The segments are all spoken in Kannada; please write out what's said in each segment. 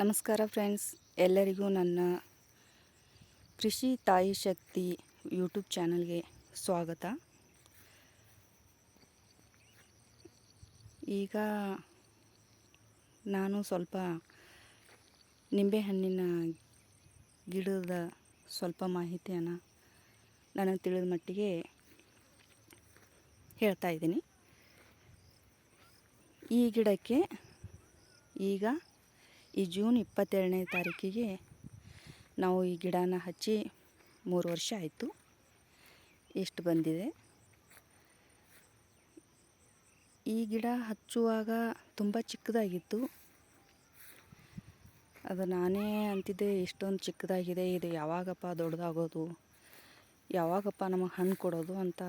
ನಮಸ್ಕಾರ ಫ್ರೆಂಡ್ಸ್, ಎಲ್ಲರಿಗೂ ನನ್ನ ಕೃಷಿ ತಾಯಿ ಶಕ್ತಿ ಯೂಟ್ಯೂಬ್ ಚಾನಲ್ಗೆ ಸ್ವಾಗತ. ಈಗ ನಾನು ಸ್ವಲ್ಪ ನಿಂಬೆಹಣ್ಣಿನ ಗಿಡದ ಸ್ವಲ್ಪ ಮಾಹಿತಿಯನ್ನು ನನಗೆ ತಿಳಿದ ಮಟ್ಟಿಗೆ ಹೇಳ್ತಾ ಇದ್ದೀನಿ. ಈ ಗಿಡಕ್ಕೆ ಈಗ ಈ ಜೂನ್ ಇಪ್ಪತ್ತೆರಡನೇ ತಾರೀಕಿಗೆ ನಾವು ಈ ಗಿಡನ ಹಚ್ಚಿ ಮೂರು ವರ್ಷ ಆಯಿತು. ಎಷ್ಟು ಬಂದಿದೆ? ಈ ಗಿಡ ಹಚ್ಚುವಾಗ ತುಂಬ ಚಿಕ್ಕದಾಗಿತ್ತು. ಅದು ನಾನೇ ಅಂತಿದ್ದೆ ಇಷ್ಟೊಂದು ಚಿಕ್ಕದಾಗಿದೆ, ಇದು ಯಾವಾಗಪ್ಪ ದೊಡ್ಡದಾಗೋದು, ಯಾವಾಗಪ್ಪ ನಮಗೆ ಹಣ್ಣು ಕೊಡೋದು ಅಂತ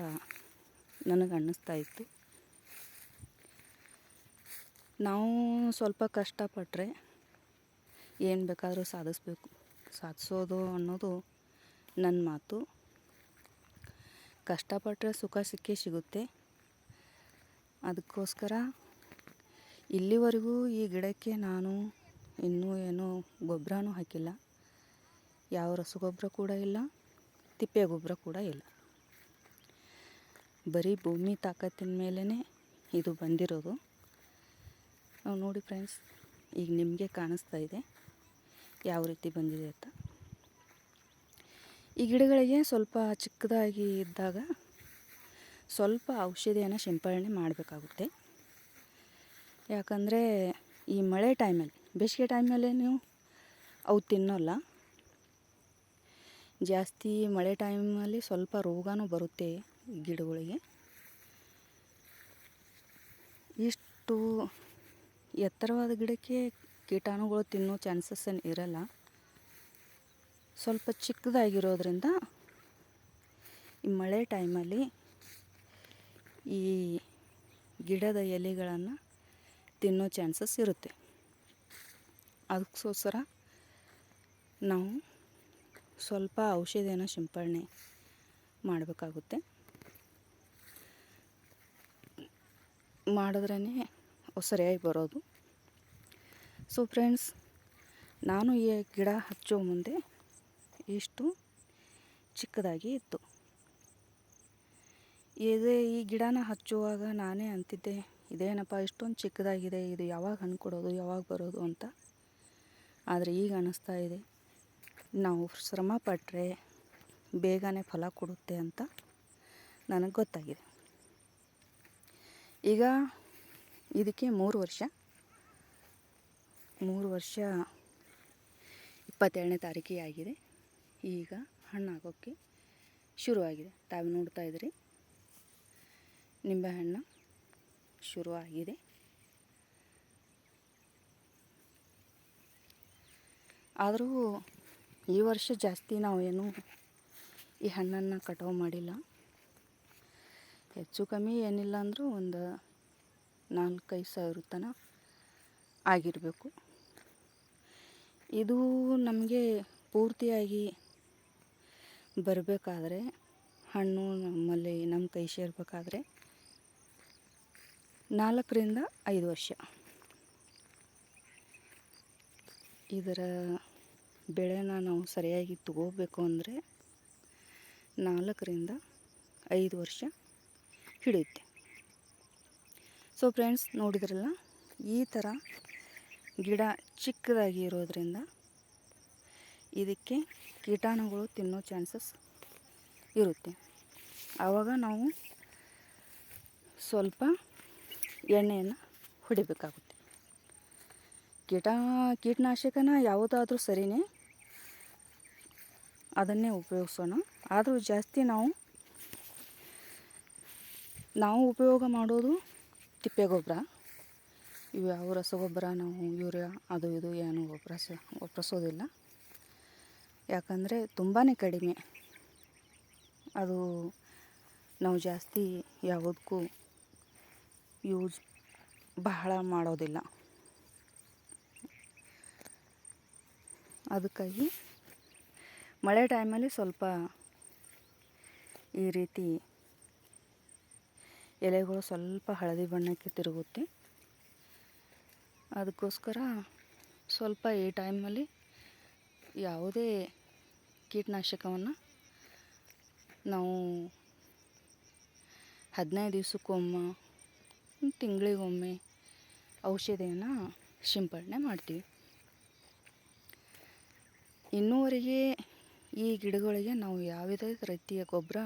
ನನಗೆ ಅನ್ನಿಸ್ತಾ ಇತ್ತು. ನಾವು ಸ್ವಲ್ಪ ಕಷ್ಟಪಟ್ಟರೆ ಏನು ಬೇಕಾದರೂ ಸಾಧಿಸ್ಬೇಕು. ಸಾಧಿಸೋದು ಅನ್ನೋದು ನನ್ನ ಮಾತು. ಕಷ್ಟಪಟ್ಟರೆ ಸುಖ, ಸಿಕ್ಕೇ ಸಿಗುತ್ತೆ. ಅದಕ್ಕೋಸ್ಕರ ಇಲ್ಲಿವರೆಗೂ ಈ ಗಿಡಕ್ಕೆ ನಾನು ಇನ್ನೂ ಏನೂ ಗೊಬ್ಬರನೂ ಹಾಕಿಲ್ಲ. ಯಾವ ರಸಗೊಬ್ಬರ ಕೂಡ ಇಲ್ಲ, ತಿಪ್ಪೆ ಗೊಬ್ಬರ ಕೂಡ ಇಲ್ಲ. ಬರೀ ಭೂಮಿ ತಾಕತ್ತಿನ ಮೇಲೇ ಇದು ಬಂದಿರೋದು. ನೋಡಿ ಫ್ರೆಂಡ್ಸ್ ಈಗ ನಿಮಗೆ ಕಾಣಿಸ್ತಾ ಇದೆ. ಯಾವ ರೀತಿ ಬಂದಿದೆ ಅಂತ. ಈ ಗಿಡಗಳಿಗೆ ಸ್ವಲ್ಪ ಚಿಕ್ಕದಾಗಿ ಇದ್ದಾಗ ಸ್ವಲ್ಪ ಔಷಧಿಯನ್ನು ಸಿಂಪಡಣೆ ಮಾಡಬೇಕಾಗುತ್ತೆ. ಯಾಕಂದರೆ ಈ ಮಳೆ ಟೈಮಲ್ಲಿ, ಬೇಸಿಗೆ ಟೈಮಲ್ಲಿ ನೀವು ಅವು ತಿನ್ನೋಲ್ಲ. ಜಾಸ್ತಿ ಮಳೆ ಟೈಮಲ್ಲಿ ಸ್ವಲ್ಪ ರೋಗನೂ ಬರುತ್ತೆ ಗಿಡಗಳಿಗೆ. ಇಷ್ಟು ಎತ್ತರವಾದ ಗಿಡಕ್ಕೆ ಕೀಟಾಣುಗಳು ತಿನ್ನೋ ಚಾನ್ಸಸ್ ಏನು ಇರಲ್ಲ. ಸ್ವಲ್ಪ ಚಿಕ್ಕದಾಗಿರೋದ್ರಿಂದ ಈ ಮಳೆ ಟೈಮಲ್ಲಿ ಈ ಗಿಡದ ಎಲೆಗಳನ್ನು ತಿನ್ನೋ ಚಾನ್ಸಸ್ ಇರುತ್ತೆ. ಅದಕ್ಕೋಸ್ಕರ ನಾವು ಸ್ವಲ್ಪ ಔಷಧಿಯನ್ನು ಸಿಂಪಡಣೆ ಮಾಡಬೇಕಾಗುತ್ತೆ. ಮಾಡಿದ್ರೇ ಸರಿಯಾಗಿ ಬರೋದು. ಸೊ ಫ್ರೆಂಡ್ಸ್ ನಾನು ಈ ಗಿಡ ಹಚ್ಚೋ ಮುಂದೆ ಇಷ್ಟು ಚಿಕ್ಕದಾಗಿ ಇತ್ತು. ಇದೇ ಈ ಗಿಡನ ಹಚ್ಚುವಾಗ ನಾನೇ ಅಂತಿದ್ದೆ, ಇದೇನಪ್ಪ, ಇಷ್ಟೊಂದು ಚಿಕ್ಕದಾಗಿದೆ, ಇದು ಯಾವಾಗ ಹಣ್ಣು ಕೊಡೋದು ಯಾವಾಗ ಬರೋದು ಅಂತ. ಆದರೆ ಈಗ ಅನ್ನಿಸ್ತಾ ಇದೆ, ನಾವು ಶ್ರಮ ಪಟ್ಟರೆ ಬೇಗನೆ ಫಲ ಕೊಡುತ್ತೆ ಅಂತ ನನಗೆ ಗೊತ್ತಾಗಿದೆ. ಈಗ ಇದಕ್ಕೆ ಮೂರು ವರ್ಷ. ಮೂರು ವರ್ಷ ಇಪ್ಪತ್ತೆರಡನೇ ತಾರೀಕಿಗೆ ಆಗಿದೆ. ಈಗ ಹಣ್ಣಾಗೋಕ್ಕೆ ಶುರುವಾಗಿದೆ. ತಾವು ನೋಡ್ತಾ ಇದ್ರಿ, ನಿಂಬೆಹಣ್ಣು ಶುರುವಾಗಿದೆ. ಆದರೂ ಈ ವರ್ಷ ಜಾಸ್ತಿ ನಾವು ಏನು ಈ ಹಣ್ಣನ್ನು ಕಟಾವು ಮಾಡಿಲ್ಲ. ಹೆಚ್ಚು ಕಮ್ಮಿ ಏನಿಲ್ಲ ಅಂದರೂ ಒಂದು ನಾಲ್ಕೈದು ಸಾವಿರ ತನಕ ಆಗಿರಬೇಕು. ಇದು ನಮಗೆ ಪೂರ್ತಿಯಾಗಿ ಬರಬೇಕಾದ್ರೆ ಹಣ್ಣು ನಮ್ಮಲ್ಲಿ ನಮ್ಮ ಕೈ ಸೇರಬೇಕಾದ್ರೆ ನಾಲ್ಕರಿಂದ ಐದು ವರ್ಷ. ಇದರ ಬೆಳೆನ ನಾವು ಸರಿಯಾಗಿ ತಗೋಬೇಕು ಅಂದರೆ ನಾಲ್ಕರಿಂದ ಐದು ವರ್ಷ ಹಿಡಿಯುತ್ತೆ. ಸೊ ಫ್ರೆಂಡ್ಸ್ ನೋಡಿದ್ರಲ್ಲ? ಈ ಥರ ಗಿಡ ಚಿಕ್ಕದಾಗಿ ಇರೋದರಿಂದ ಇದಕ್ಕೆ ಕೀಟಾಣುಗಳು ತಿನ್ನೋ ಚಾನ್ಸಸ್ ಇರುತ್ತೆ. ಆವಾಗ ನಾವು ಸ್ವಲ್ಪ ಎಣ್ಣೆಯನ್ನು ಹೊಡಿಬೇಕಾಗುತ್ತೆ. ಕೀಟ, ಕೀಟನಾಶಕನ ಯಾವುದಾದ್ರೂ ಸರಿಯೇ ಅದನ್ನೇ ಉಪಯೋಗಿಸೋಣ. ಆದರೂ ಜಾಸ್ತಿ ನಾವು ನಾವು ಉಪಯೋಗ ಮಾಡೋದು ತಿಪ್ಪೆ ಗೊಬ್ಬರ. ಇವು ಯಾವ ರಸಗೊಬ್ಬರ ನಾವು ಯೂರಿಯಾ ಅದು ಇದು ಏನು ಒಪ್ರಸ ಒಪ್ಪಿಸೋದಿಲ್ಲ ಯಾಕಂದರೆ ತುಂಬಾ ಕಡಿಮೆ. ಅದು ನಾವು ಜಾಸ್ತಿ ಯಾವುದಕ್ಕೂ ಯೂಸ್ ಬಹಳ ಮಾಡೋದಿಲ್ಲ. ಅದಕ್ಕಾಗಿ ಮಳೆ ಟೈಮಲ್ಲಿ ಸ್ವಲ್ಪ ಈ ರೀತಿ ಎಲೆಗಳು ಸ್ವಲ್ಪ ಹಳದಿ ಬಣ್ಣಕ್ಕೆ ತಿರುಗುತ್ತೆ ಅದಕ್ಕೋಸ್ಕರ ಸ್ವಲ್ಪ ಈ ಟೈಮಲ್ಲಿ ಯಾವುದೇ ಕೀಟನಾಶಕವನ್ನು ನಾವು ಹದಿನೈದು ದಿವಸಕ್ಕೊಮ್ಮೆ ತಿಂಗಳಿಗೊಮ್ಮೆ ಔಷಧಿಯನ್ನು ಸಿಂಪಡಣೆ ಮಾಡ್ತೀವಿ. ಇನ್ನೂವರೆಗೆ ಈ ಗಿಡಗಳಿಗೆ ನಾವು ಯಾವುದೇ ರೀತಿಯ ಗೊಬ್ಬರ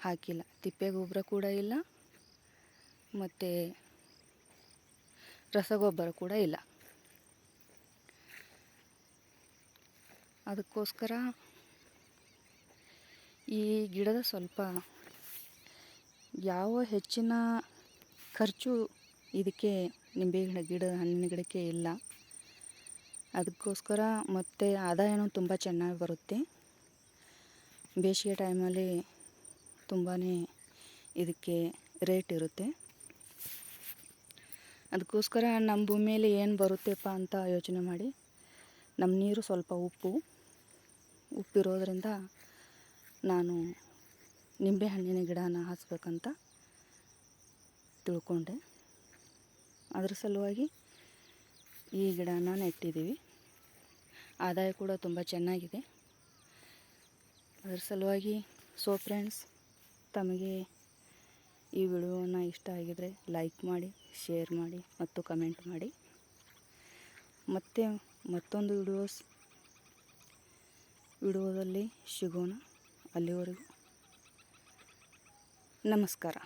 ಹಾಕಿಲ್ಲ. ತಿಪ್ಪೆ ಗೊಬ್ಬರ ಕೂಡ ಇಲ್ಲ. ಮತ್ತು ರಸಗೊಬ್ಬರ ಕೂಡ ಇಲ್ಲ. ಅದಕ್ಕೋಸ್ಕರ ಈ ಗಿಡದ ಸ್ವಲ್ಪ ಯಾವ ಹೆಚ್ಚಿನ ಖರ್ಚು ಇದಕ್ಕೆ ನಿಂಬೆ ಗಿಡ ಗಿಡ ಹಣ್ಣಿನ ಗಿಡಕ್ಕೆ ಇಲ್ಲ. ಅದಕ್ಕೋಸ್ಕರ ಮತ್ತು ಆದಾಯನೂ ತುಂಬ ಚೆನ್ನಾಗಿ ಬರುತ್ತೆ. ಬೇಸಿಗೆ ಟೈಮಲ್ಲಿ ತುಂಬಾ ಇದಕ್ಕೆ ರೇಟ್ ಇರುತ್ತೆ. ಅದಕ್ಕೋಸ್ಕರ ನಮ್ಮ ಭೂಮಿಯಲ್ಲಿ ಏನು ಬರುತ್ತೆಪ್ಪ ಅಂತ ಯೋಚನೆ ಮಾಡಿ, ನಮ್ಮ ನೀರು ಸ್ವಲ್ಪ ಉಪ್ಪು, ಉಪ್ಪಿರೋದ್ರಿಂದ ನಾನು ನಿಂಬೆಹಣ್ಣಿನ ಗಿಡನ ಹಾಸ್ಬೇಕಂತ ತಿಳ್ಕೊಂಡೆ. ಅದ್ರ ಸಲುವಾಗಿ ಈ ಗಿಡನ ನೆಟ್ಟಿದ್ದೀವಿ. ಆದಾಯ ಕೂಡ ತುಂಬ ಚೆನ್ನಾಗಿದೆ. ಅದ್ರ ಸಲುವಾಗಿ ಸೊ ಫ್ರೆಂಡ್ಸ್, ತಮಗೆ ಈ ವಿಡಿಯೋನ ಇಷ್ಟ ಆಗಿದರೆ ಲೈಕ್ ಮಾಡಿ ಶೇರ್ ಮಾಡಿ ಮತ್ತು ಕಮೆಂಟ್ ಮಾಡಿ. ಮತ್ತೆ ಮತ್ತೊಂದು ವಿಡಿಯೋಸ್ ವಿಡಿಯೋದಲ್ಲಿ ಸಿಗೋಣ ಅಲ್ಲಿವರೆಗೂ. ನಮಸ್ಕಾರ.